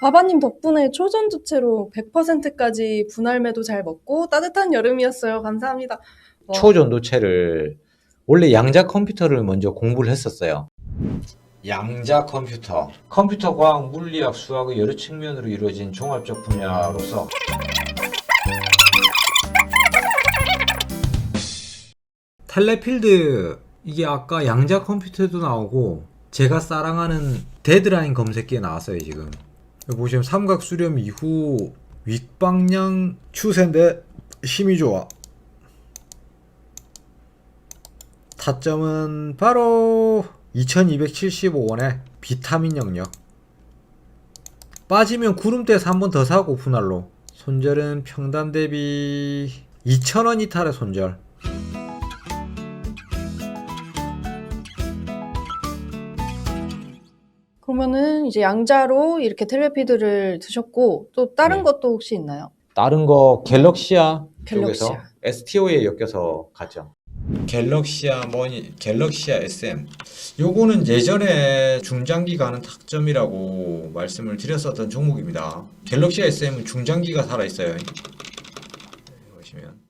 바바님 덕분에 초전두채로 100%까지 분할매도 잘 먹고 따뜻한 여름이었어요. 감사합니다. 와, 초전도체를 원래 양자 컴퓨터를 먼저 공부를 했었어요. 양자 컴퓨터. 컴퓨터 과학, 물리학, 수학의 여러 측면으로 이루어진 종합적 분야로서 텔레필드 이게 아까 양자 컴퓨터도 나오고 제가 사랑하는 데드라인 검색기에 나왔어요 지금 보시면 삼각 수렴 이후 윗방향 추세인데 힘이 좋아. 타점은 바로 2275원에 비타민 영역. 빠지면 구름대에서 한 번 더 사고 분할로. 손절은 평단 대비 2,000원 이탈의 손절 그러면은 이제 양자로 이렇게 텔레피드를 드셨고 또 다른 네. 것도 혹시 있나요? 다른 거 갤럭시아 쪽에서 갤럭시아. STO에 엮여서 갔죠. 갤럭시아 머니 갤럭시아 SM 요거는 예전에 중장기 가는 탁점이라고 말씀을 드렸었던 종목입니다. 갤럭시아 SM은 중장기가 살아 있어요. 보시면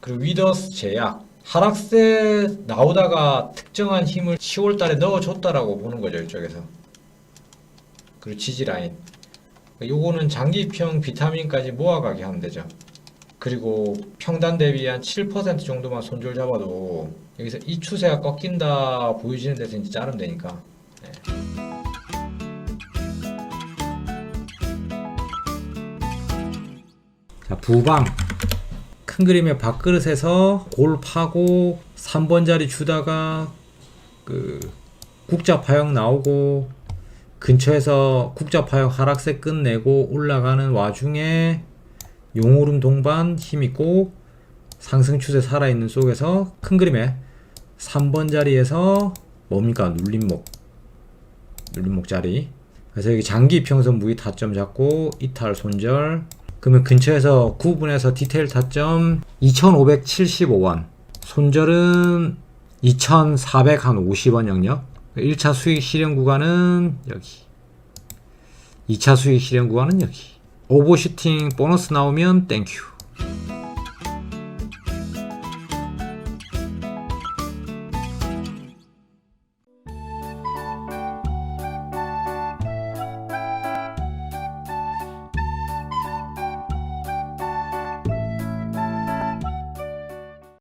그리고 위더스 제약. 하락세 나오다가 특정한 힘을 10월 달에 넣어줬다라고 보는 거죠 이쪽에서. 그리고 지지라인. 요거는 장기평 비타민까지 모아가게 하면 되죠. 그리고 평단 대비 한 7% 정도만 손절 잡아도 여기서 이 추세가 꺾인다 보여지는 데서 이제 자르면 되니까. 네. 자 부방 큰 그림의 밥그릇에서 골 파고 3번 자리 주다가 그 국자 파형 나오고 근처에서 국자 파형 하락세 끝내고 올라가는 와중에 용오름 동반 힘있고 상승 추세 살아있는 속에서 큰 그림에 3번 자리에서 뭡니까? 눌림목. 눌림목 자리. 그래서 여기 장기 평선 무위 타점 잡고 이탈 손절 그러면 근처에서 구분해서 디테일 타점 2575원. 손절은 2450원 영역. 1차 수익 실현 구간은 여기. 2차 수익 실현 구간은 여기. 오버슈팅 보너스 나오면 땡큐